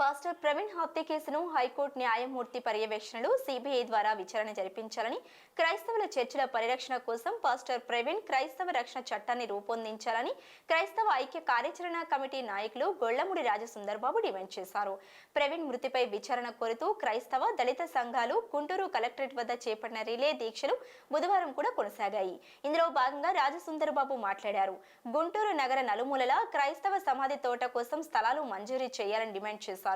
Pastor Praveen హత్య కేసును high court న్యాయమూర్తి పర్యవేక్షణలో సిబిఐ ద్వారా విచారణ జరిపించాలని క్రైస్తవుల చర్చిల పరిరక్షణ కోసం పాస్టర్ ప్రవీణ్ క్రైస్తవ రక్షణ చట్టాన్ని రూపొందించాలని క్రైస్తవ ఐక్య కార్యాచరణ కమిటీ నాయకులు గొళ్ళముడి రాజసుందర్బాబు డిమాండ్ చేశారు. ప్రవీణ్ మృతిపై విచారణ కోరుతూ క్రైస్తవ దళిత సంఘాలు గుంటూరు కలెక్టరేట్ వద్ద చేపట్టిన రిలే దీక్షలు బుధవారం కూడా కొనసాగాయి. ఇందులో భాగంగా రాజసుందర్బాబు మాట్లాడారు. గుంటూరు నగర నలుమూలల క్రైస్తవ సమాధి తోట కోసం స్థలాలు మంజూరు చేయాలని డిమాండ్ చేశారు.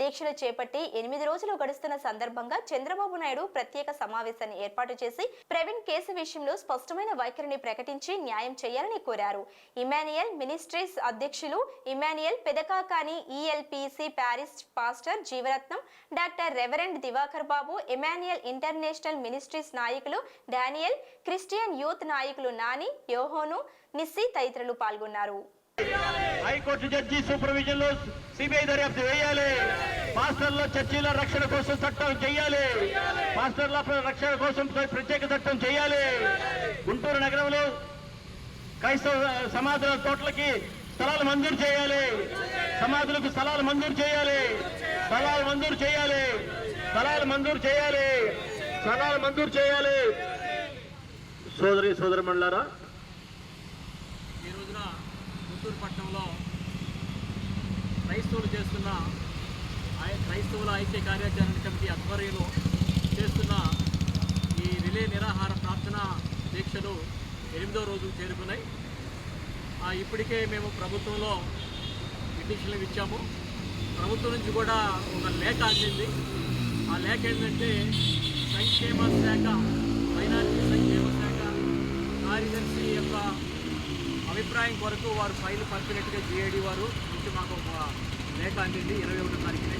దీక్షలు చేపట్టి ఎనిమిది రోజులు గడుస్తున్న సందర్భంగా చంద్రబాబు నాయుడు ప్రత్యేక సమావేశాన్ని ఏర్పాటు చేసి ప్రవీణ్ కేసు విషయంలో స్పష్టమైన వైఖరిని ప్రకటించి న్యాయం చేయాలని కోరారు. ఇమానియల్ మినిస్ట్రీస్ అధ్యక్షులు Emmanuel Pedakakani ELPC parish pastor Jeevaratnam doctor reverend Divakar Babu Emmanuel international ministries నాయకులు డానియల్ క్రిస్టియన్ యూత్ నాయకులు నాని యోహోను నిస్సి తదితరులు పాల్గొన్నారు. హైకోర్టు జడ్జి సూపర్విజన్లో సిబిఐ దర్యాప్తు వేయాలి మాస్టర్ల చర్చీల రక్షణ కోసం చట్టం చేయాలి. మాస్టర్ల రక్షణ కోసం ప్రత్యేక చట్టం చేయాలి. గుంటూరు నగరంలో క్రైస్తవ సమాధుల తోటలకి స్థలాలు మంజూరు చేయాలి. సమాధులకు స్థలాలు మంజూరు చేయాలి. స్థలాలు మంజూరు చేయాలి. స్థలాలు మంజూరు చేయాలి. స్థలాలు మంజూరు చేయాలి. సోదరి సోదరి మండలారా గుంటూరు పట్టణంలో క్రైస్తవులు చేస్తున్న క్రైస్తవుల ఐక్య కార్యాచరణ కమిటీ ఆధ్వర్యంలో చేస్తున్న ఈ రిలే నిరాహార ప్రార్థన దీక్షలు ఎనిమిదో రోజుకు చేరుకున్నాయి. ఇప్పటికే మేము ప్రభుత్వంలో పిటిషన్లు ఇచ్చాము. ప్రభుత్వం నుంచి కూడా ఒక లేఖ అందింది. ఆ లేఖ ఏంటంటే సంక్షేమ శాఖ మైనారిటీ సంక్షేమ శాఖ కార్యదర్శి యొక్క అభిప్రాయం కొరకు వారు ఫైల్ పంపినట్టుగా జిఐడి వారు నుంచి మాకు ఒక లేఖ అందింది ఇరవై ఒకటో తారీఖునే.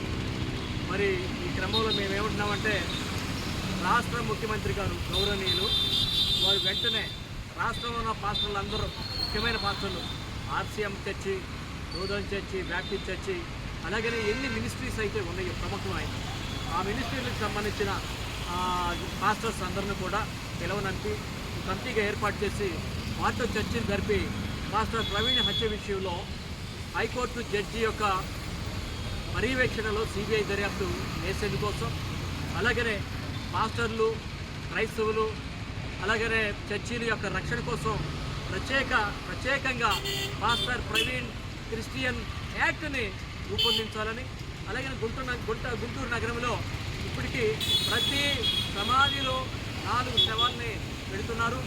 మరి ఈ క్రమంలో మేము ఏమంటున్నామంటే రాష్ట్ర ముఖ్యమంత్రి గారు గౌరవనీయులు వారు వెంటనే రాష్ట్రంలో ఉన్న పాస్టర్లు అందరూ ముఖ్యమైన పాస్టర్లు ఆర్సీఎం చర్చి రోదన్ చర్చి బ్యాప్టిస్ట్ చర్చి అలాగనే ఎన్ని మినిస్ట్రీస్ అయితే ఉన్నాయి ప్రముఖమైన ఆ మినిస్ట్రీలకు సంబంధించిన పాస్టర్స్ అందరిని కూడా పిలవనంపి కమిటీగా ఏర్పాటు చేసి వాటితో చర్చలు జరిపి మాస్టర్ ప్రవీణ్ హత్య విషయంలో హైకోర్టు జడ్జి యొక్క పర్యవేక్షణలో సిబిఐ దర్యాప్తు వేసేందుకోసం అలాగనే మాస్టర్లు క్రైస్తవులు అలాగనే చర్చీల యొక్క రక్షణ కోసం ప్రత్యేక ప్రత్యేకంగా మాస్టర్ ప్రవీణ్ క్రిస్టియన్ యాక్ట్ని రూపొందించాలని అలాగే గుంటూరు నగ- గుంట గుంటూరు నగరంలో ఇప్పటికీ ప్రతి సమాధిలో నాలుగు శవాల్ని పెడుతున్నారు.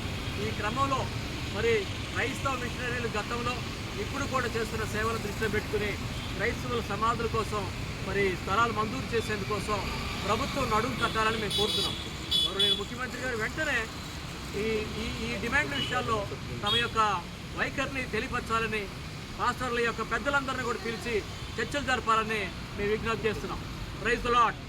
ఈ క్రమంలో మరి క్రైస్తవ మిషనరీలు గతంలో ఇప్పుడు కూడా చేస్తున్న సేవలు దృష్టిలో పెట్టుకుని క్రైస్తవుల సమాధుల కోసం మరి స్థలాలు మంజూరు చేసేందుకోసం ప్రభుత్వం నడుము కట్టాలని మేము కోరుతున్నాం. గౌరవనీయ ముఖ్యమంత్రి గారు వెంటనే ఈ ఈ ఈ డిమాండ్ విషయాల్లో తమ యొక్క వైఖరిని తెలియపరచాలని మాస్టర్ల యొక్క పెద్దలందరినీ కూడా పిలిచి చర్చలు జరపాలని మేము విజ్ఞప్తి చేస్తున్నాం. Praise lot